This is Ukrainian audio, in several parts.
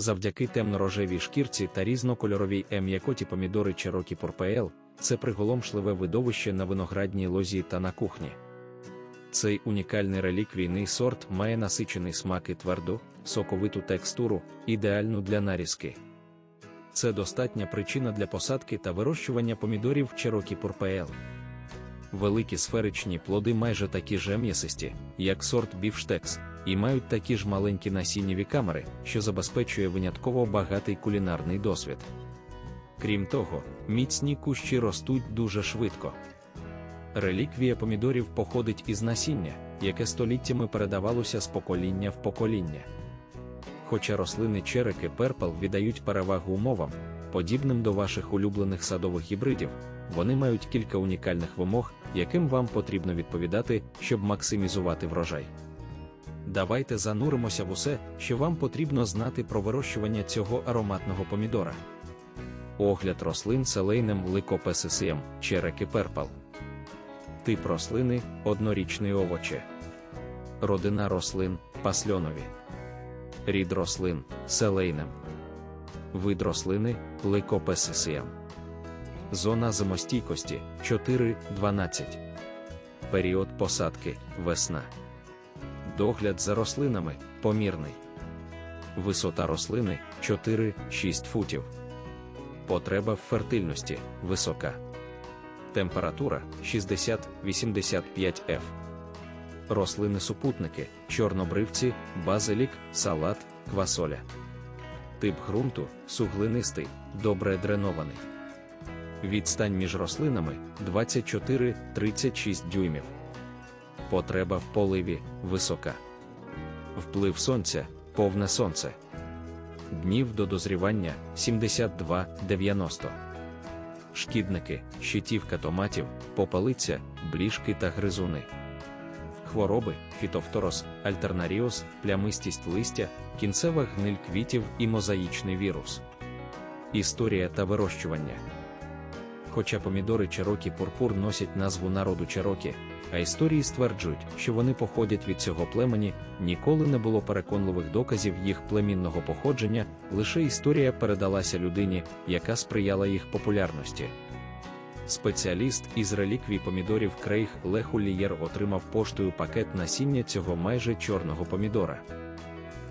Завдяки темно-рожевій шкірці та різнокольоровій ем'якоті помідори Cherokee Purple – це приголомшливе видовище на виноградній лозі та на кухні. Цей унікальний реліквійний сорт має насичений смак і тверду, соковиту текстуру, ідеальну для нарізки. Це достатня причина для посадки та вирощування помідорів Cherokee Purple. Великі сферичні плоди майже такі ж м'ясисті, як сорт бівштекс, і мають такі ж маленькі насіннєві камери, що забезпечує винятково багатий кулінарний досвід. Крім того, міцні кущі ростуть дуже швидко. Реліквія помідорів походить із насіння, яке століттями передавалося з покоління в покоління. Хоча рослини череки перпел віддають перевагу умовам, подібним до ваших улюблених садових гібридів, вони мають кілька унікальних вимог, яким вам потрібно відповідати, щоб максимізувати врожай. Давайте зануримося в усе, що вам потрібно знати про вирощування цього ароматного помідора. Огляд рослин селейним ликопесисієм, череки перпал. Тип рослини однорічний овоче. Родина рослин пасльонові. Рід рослин селейним. Вид рослини ликопесисієм. Зона зимостійкості 4-12. Період посадки весна. Догляд за рослинами помірний. Висота рослини 4-6 футів. Потреба в фертильності висока. Температура 60-85 F. Рослини-супутники, чорнобривці, базилік, салат, квасоля. Тип ґрунту суглинистий, добре дренований. Відстань між рослинами 24-36 дюймів. Потреба в поливі висока. Вплив сонця повне сонце. Днів до дозрівання 72-90. Шкідники, щитівка томатів, попелиця, бліжки та гризуни. Хвороби, фітофторос, альтернаріоз, плямистість листя, кінцева гниль квітів і мозаїчний вірус. Історія та вирощування. Хоча помідори Черокі пурпур носять назву народу Черокі, а історії стверджують, що вони походять від цього племені, ніколи не було переконливих доказів їх племінного походження, лише історія передалася людині, яка сприяла їх популярності. Спеціаліст із реліквій помідорів Крейг Лехулієр отримав поштою пакет насіння цього майже чорного помідора.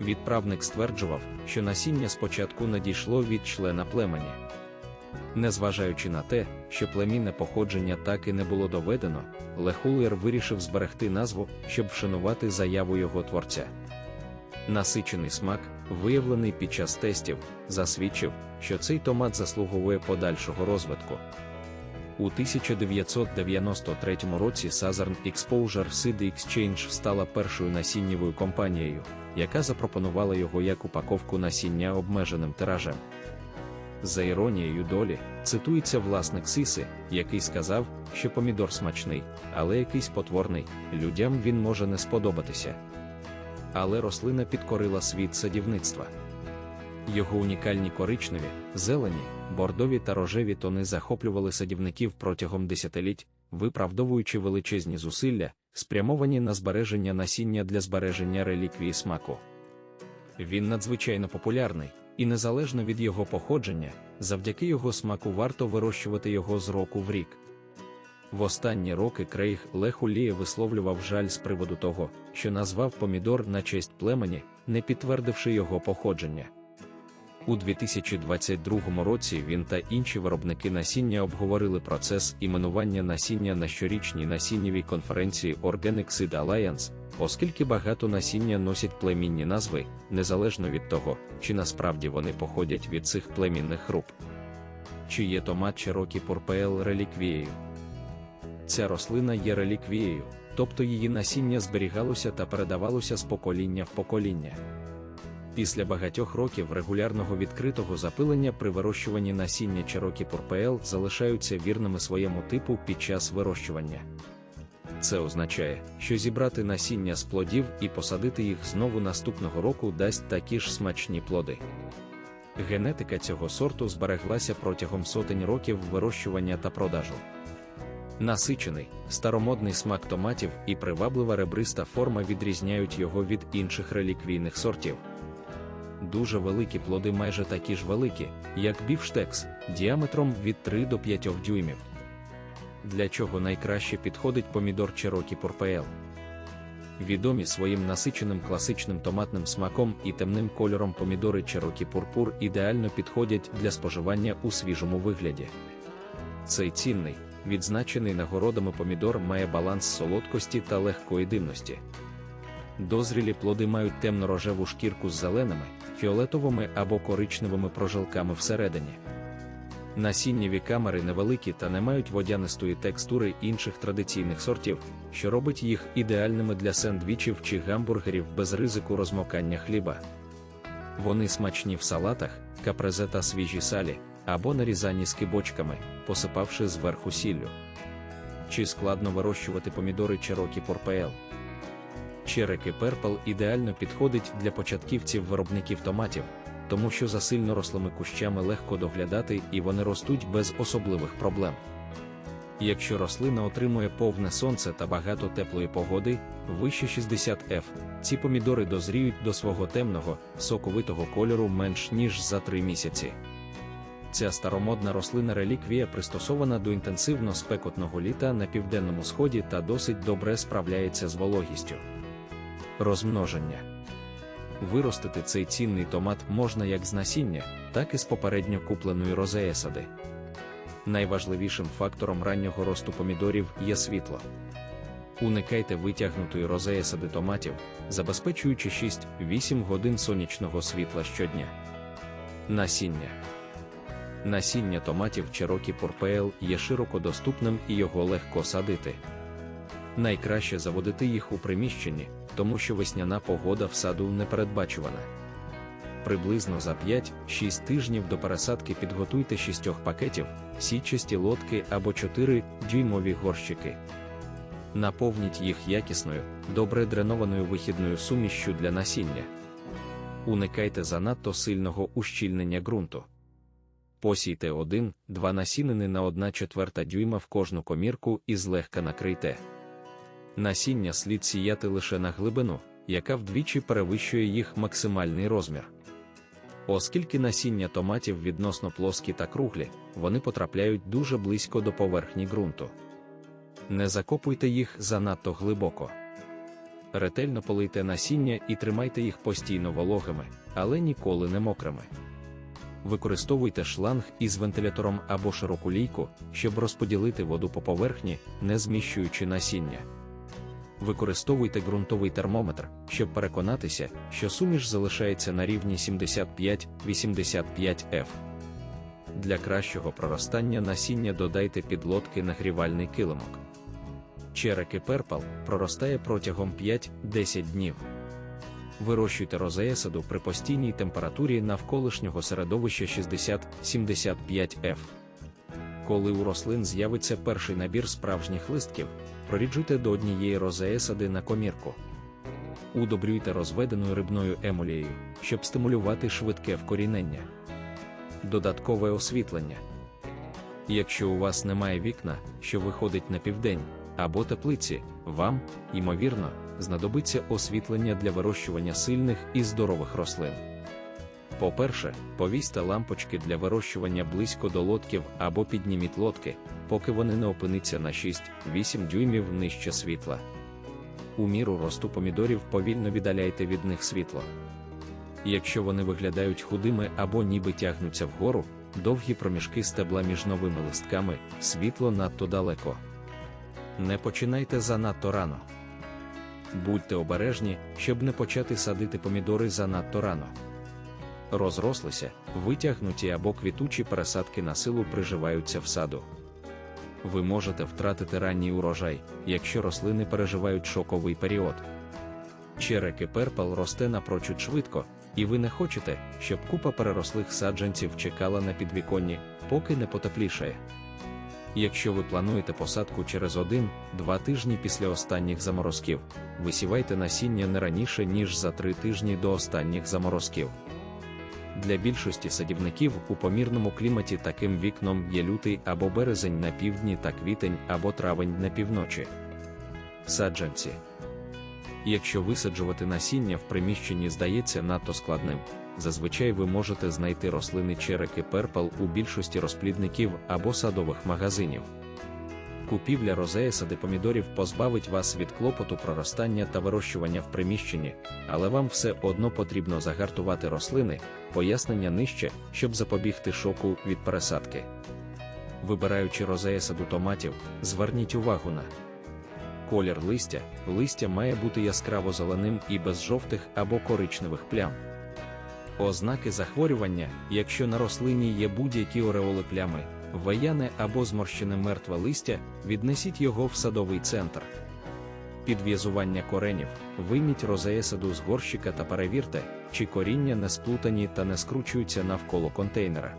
Відправник стверджував, що насіння спочатку надійшло від члена племені. Незважаючи на те, що племінне походження так і не було доведено, Лехулер вирішив зберегти назву, щоб вшанувати заяву його творця. Насичений смак, виявлений під час тестів, засвідчив, що цей томат заслуговує подальшого розвитку. У 1993 році Southern Exposure Seed Exchange стала першою насіннєвою компанією, яка запропонувала його як упаковку насіння обмеженим тиражем. За іронією долі, цитується власник Сиси, який сказав, що помідор смачний, але якийсь потворний, людям він може не сподобатися. Але рослина підкорила світ садівництва. Його унікальні коричневі, зелені, бордові та рожеві тони захоплювали садівників протягом десятиліть, виправдовуючи величезні зусилля, спрямовані на збереження насіння для збереження реліквії смаку. Він надзвичайно популярний, і незалежно від його походження, завдяки його смаку варто вирощувати його з року в рік. В останні роки Крейг Лехуліє висловлював жаль з приводу того, що назвав помідор на честь племені, не підтвердивши його походження. У 2022 році він та інші виробники насіння обговорили процес іменування насіння на щорічній насіннєвій конференції Organic Seed Alliance, оскільки багато насіння носять племінні назви, незалежно від того, чи насправді вони походять від цих племінних груп. Чи є томат Cherokee Purple реліквією? Ця рослина є реліквією, тобто її насіння зберігалося та передавалося з покоління в покоління. Після багатьох років регулярного відкритого запилення при вирощуванні насіння Cherokee Purple залишаються вірними своєму типу під час вирощування. Це означає, що зібрати насіння з плодів і посадити їх знову наступного року дасть такі ж смачні плоди. Генетика цього сорту збереглася протягом сотень років вирощування та продажу. Насичений, старомодний смак томатів і приваблива ребриста форма відрізняють його від інших реліквійних сортів. Дуже великі плоди майже такі ж великі, як бівштекс, діаметром від 3 до 5 дюймів. Для чого найкраще підходить помідор Cherokee Purple? Відомі своїм насиченим класичним томатним смаком і темним кольором помідори Cherokee Purpur ідеально підходять для споживання у свіжому вигляді. Цей цінний, відзначений нагородами помідор має баланс солодкості та легкої дивності. Дозрілі плоди мають темно-рожеву шкірку з зеленими, фіолетовими або коричневими прожилками всередині. Насіннєві камери невеликі та не мають водянистої текстури інших традиційних сортів, що робить їх ідеальними для сендвічів чи гамбургерів без ризику розмокання хліба. Вони смачні в салатах, капрезе та свіжі салі, або нарізані скибочками, посипавши зверху сіллю. Чи складно вирощувати помідори Cherokee Purple? Cherokee Purple ідеально підходить для початківців-виробників томатів, тому що за сильно рослими кущами легко доглядати і вони ростуть без особливих проблем. Якщо рослина отримує повне сонце та багато теплої погоди, вище 60 F, ці помідори дозріють до свого темного, соковитого кольору менш ніж за 3 місяці. Ця старомодна рослина реліквія пристосована до інтенсивно спекотного літа на південному сході та досить добре справляється з вологістю. Розмноження Виростити цей цінний томат можна як з насіння, так і з попередньо купленої розеесади. Найважливішим фактором раннього росту помідорів є світло. Уникайте витягнутої розеесади томатів, забезпечуючи 6-8 годин сонячного світла щодня. Насіння Насіння томатів Cherokee Purple є широко доступним і його легко садити. Найкраще заводити їх у приміщенні, тому що весняна погода в саду непередбачувана. Приблизно за 5-6 тижнів до пересадки підготуйте 6 пакетів, січасті лодки або 4 дюймові горщики. Наповніть їх якісною, добре дренованою вихідною сумішшю для насіння. Уникайте занадто сильного ущільнення ґрунту. Посійте 1-2 насінини на 1 четверта дюйма в кожну комірку і злегка накрийте. Насіння слід сіяти лише на глибину, яка вдвічі перевищує їх максимальний розмір. Оскільки насіння томатів відносно плоскі та круглі, вони потрапляють дуже близько до поверхні ґрунту. Не закопуйте їх занадто глибоко. Ретельно полийте насіння і тримайте їх постійно вологими, але ніколи не мокрими. Використовуйте шланг із вентилятором або широку лійку, щоб розподілити воду по поверхні, не зміщуючи насіння. Використовуйте ґрунтовий термометр, щоб переконатися, що суміш залишається на рівні 75-85 F. Для кращого проростання насіння додайте підлодки нагрівальний килимок. Череки перпал проростає протягом 5-10 днів. Вирощуйте розеесаду при постійній температурі навколишнього середовища 60-75 F. Коли у рослин з'явиться перший набір справжніх листків, проріджуйте до однієї розеесади на комірку. Удобрюйте розведеною рибною емолією, щоб стимулювати швидке вкорінення. Додаткове освітлення. Якщо у вас немає вікна, що виходить на південь, або теплиці, вам, ймовірно, знадобиться освітлення для вирощування сильних і здорових рослин. По-перше, повісьте лампочки для вирощування близько до лотків або підніміть лотки, поки вони не опиняться на 6-8 дюймів нижче світла. У міру росту помідорів повільно віддаляйте від них світло. Якщо вони виглядають худими або ніби тягнуться вгору, довгі проміжки стебла між новими листками, світло надто далеко. Не починайте занадто рано. Будьте обережні, щоб не почати садити помідори занадто рано. Розрослися, витягнуті або квітучі пересадки на силу приживаються в саду. Ви можете втратити ранній урожай, якщо рослини переживають шоковий період. Череки перпал росте напрочуд швидко, і ви не хочете, щоб купа перерослих саджанців чекала на підвіконні, поки не потеплішає. Якщо ви плануєте посадку через 1-2 тижні після останніх заморозків, висівайте насіння не раніше, ніж за 3 тижні до останніх заморозків. Для більшості садівників у помірному кліматі таким вікном є лютий або березень на півдні та квітень або травень на півночі. Саджанці. Якщо висаджувати насіння в приміщенні здається надто складним, зазвичай ви можете знайти рослини череки перпал у більшості розплідників або садових магазинів. Купівля розея сади помідорів позбавить вас від клопоту проростання та вирощування в приміщенні, але вам все одно потрібно загартувати рослини, пояснення нижче, щоб запобігти шоку від пересадки. Вибираючи розея саду томатів, зверніть увагу на колір листя. Листя має бути яскраво зеленим і без жовтих або коричневих плям. Ознаки захворювання, якщо на рослині є будь-які ореоли плями, ваяне або зморщене мертве листя, віднесіть його в садовий центр. Підв'язування коренів, вийміть розея саду з горщика та перевірте, чи коріння не сплутані та не скручуються навколо контейнера.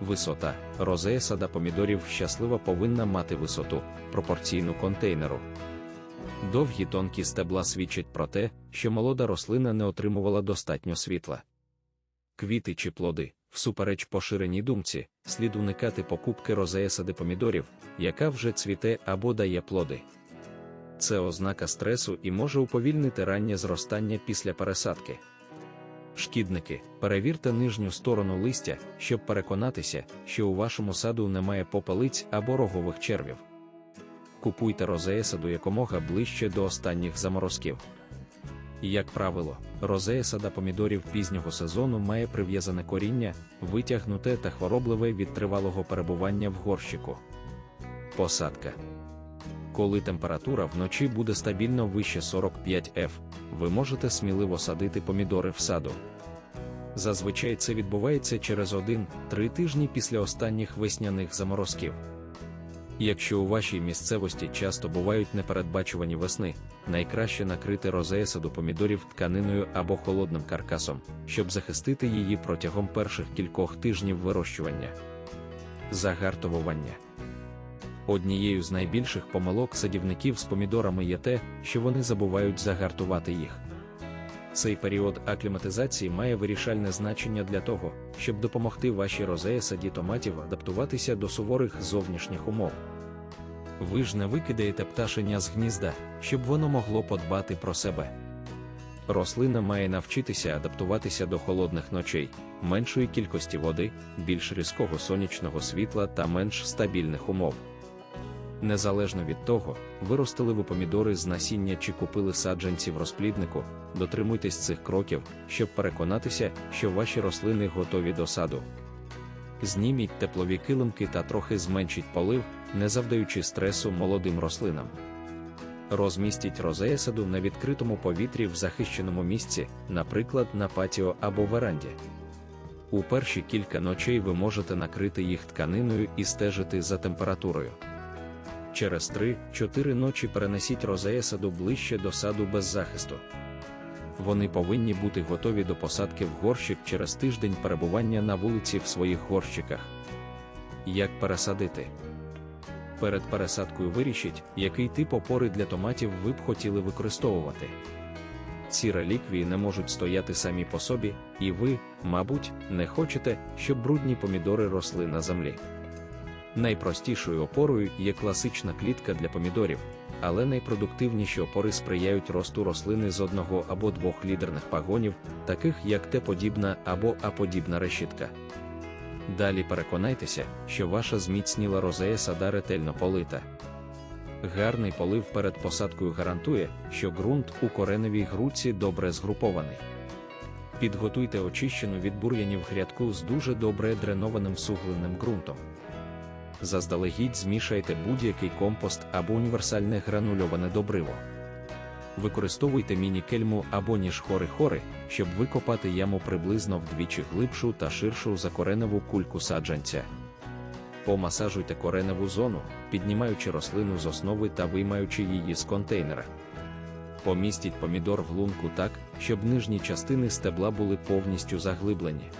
Висота розея сада помідорів щаслива повинна мати висоту, пропорційну контейнеру. Довгі тонкі стебла свідчать про те, що молода рослина не отримувала достатньо світла. Квіти чи плоди, всупереч поширеній думці, слід уникати покупки розея сади помідорів, яка вже цвіте або дає плоди. Це ознака стресу і може уповільнити раннє зростання після пересадки. Шкідники, перевірте нижню сторону листя, щоб переконатися, що у вашому саду немає попелиць або рогових червів. Купуйте розея саду якомога ближче до останніх заморозків. Як правило, розея сада помідорів пізнього сезону має прив'язане коріння, витягнуте та хворобливе від тривалого перебування в горщику. Посадка. Коли температура вночі буде стабільно вище 45 F, ви можете сміливо садити помідори в саду. Зазвичай це відбувається через 1-3 тижні після останніх весняних заморозків. Якщо у вашій місцевості часто бувають непередбачувані весни, найкраще накрити розея саду помідорів тканиною або холодним каркасом, щоб захистити її протягом перших кількох тижнів вирощування. Загартовування Однією з найбільших помилок садівників з помідорами є те, що вони забувають загартувати їх. Цей період акліматизації має вирішальне значення для того, щоб допомогти вашій розеї саді томатів адаптуватися до суворих зовнішніх умов. Ви ж не викидаєте пташеня з гнізда, щоб воно могло подбати про себе. Рослина має навчитися адаптуватися до холодних ночей, меншої кількості води, більш різкого сонячного світла та менш стабільних умов. Незалежно від того, виростили ви помідори з насіння чи купили саджанці в розпліднику, дотримуйтесь цих кроків, щоб переконатися, що ваші рослини готові до саду. Зніміть теплові килимки та трохи зменшіть полив, не завдаючи стресу молодим рослинам. Розмістіть розея саду на відкритому повітрі в захищеному місці, наприклад, на патіо або веранді. У перші кілька ночей ви можете накрити їх тканиною і стежити за температурою. Через 3-4 ночі перенесіть розея саду ближче до саду без захисту. Вони повинні бути готові до посадки в горщик через тиждень перебування на вулиці в своїх горщиках. Як пересадити? Перед пересадкою вирішіть, який тип опори для томатів ви б хотіли використовувати. Ці реліквії не можуть стояти самі по собі, і ви, мабуть, не хочете, щоб брудні помідори росли на землі. Найпростішою опорою є класична клітка для помідорів, але найпродуктивніші опори сприяють росту рослини з одного або двох лідерних пагонів, таких як Т-подібна або А-подібна решітка. Далі переконайтеся, що ваша зміцніла розея сада ретельно полита. Гарний полив перед посадкою гарантує, що ґрунт у кореневій грудці добре згрупований. Підготуйте очищену від бур'янів грядку з дуже добре дренованим суглинним ґрунтом. Заздалегідь змішайте будь-який компост або універсальне гранульоване добриво. Використовуйте міні-кельму або ніж хори-хори, щоб викопати яму приблизно вдвічі глибшу та ширшу за кореневу кульку саджанця. Помасажуйте кореневу зону, піднімаючи рослину з основи та виймаючи її з контейнера. Помістіть помідор в лунку так, щоб нижні частини стебла були повністю заглиблені.